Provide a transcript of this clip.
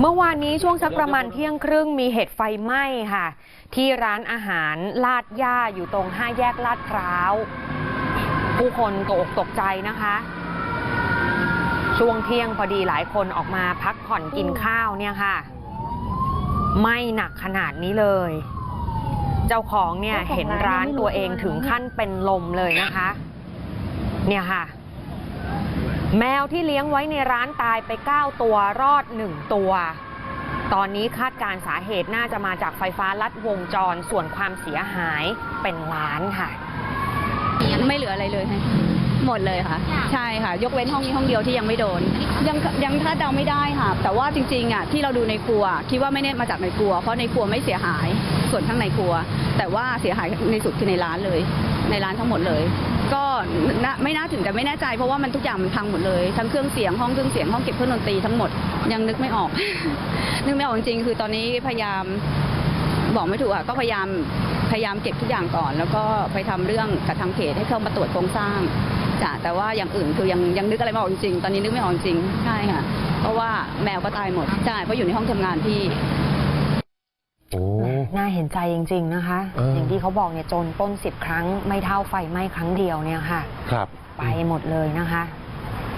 เมื่อวานนี้ช่วงสักประมาณเที่ยงครึ่งมีเหตุไฟไหม้ค่ะ ที่ร้านอาหารลาดย่าอยู่ตรงห้าแยกลาดพร้าว ผู้คนตกอกตกใจนะคะ ช่วงเที่ยงพอดีหลายคนออกมาพักผ่อนกินข้าวเนี่ยค่ะไหม่หนักขนาดนี้เลย เจ้าของเนี่ยเห็นร้านตัวเองถึงขั้นเป็นลมเลยนะคะ เนี่ยค่ะ แมวที่เลี้ยงไว้ในร้านตายไป 9 ตัวรอด 1 ตัว ตอนนี้คาดการสาเหตุน่าจะมาจากไฟฟ้าลัดวงจรส่วนความเสียหายเป็นล้านค่ะ ไม่เหลืออะไรเลยค่ะ หมดเลยค่ะ ใช่ค่ะ ยกเว้นห้องนี้ห้องเดียวที่ยังไม่โดน ยังยังคาดเดาไม่ได้ค่ะ แต่ว่าจริงๆอะที่เราดูในครัว คิดว่าไม่ได้มาจากในครัว เพราะในครัวไม่เสียหายส่วนข้างในครัว แต่ว่าเสียหายในสุดคือในร้านเลย ในร้านทั้งหมดเลย ก็น่าไม่น่าถึงกันไม่แน่ใจ เพราะว่ามันทุกอย่างมันพังหมดเลยทั้งเครื่องเสียงห้องเครื่องเสียงห้องเก็บเครื่องดนตรีทั้งหมดยังนึกไม่ออก นึกไม่ออกจริงๆคือตอนนี้พยายามบอกไม่ถูกอะก็พยายาม พยายามเก็บทุกอย่างก่อน แล้วก็ไปทำเรื่องกับทางเพจให้เข้ามาตรวจโครงสร้างจ้ะแต่ว่าอย่างอื่นคือยังยังนึกอะไรไม่ออกจริงๆตอนนี้นึกไม่ออกจริงใช่ค่ะเพราะว่าแมวก็ตายหมดใช่เพราะอยู่ในห้องทำงานที่โอ้น่าเห็นใจจริง ๆ นะคะเออออย่างที่เขาบอกเนี่ยโจรปล้นสิบครั้ง ไม่เท่าไฟไหม้ครั้งเดียวเนี่ยค่ะ ครับ ไปหมดเลยนะคะ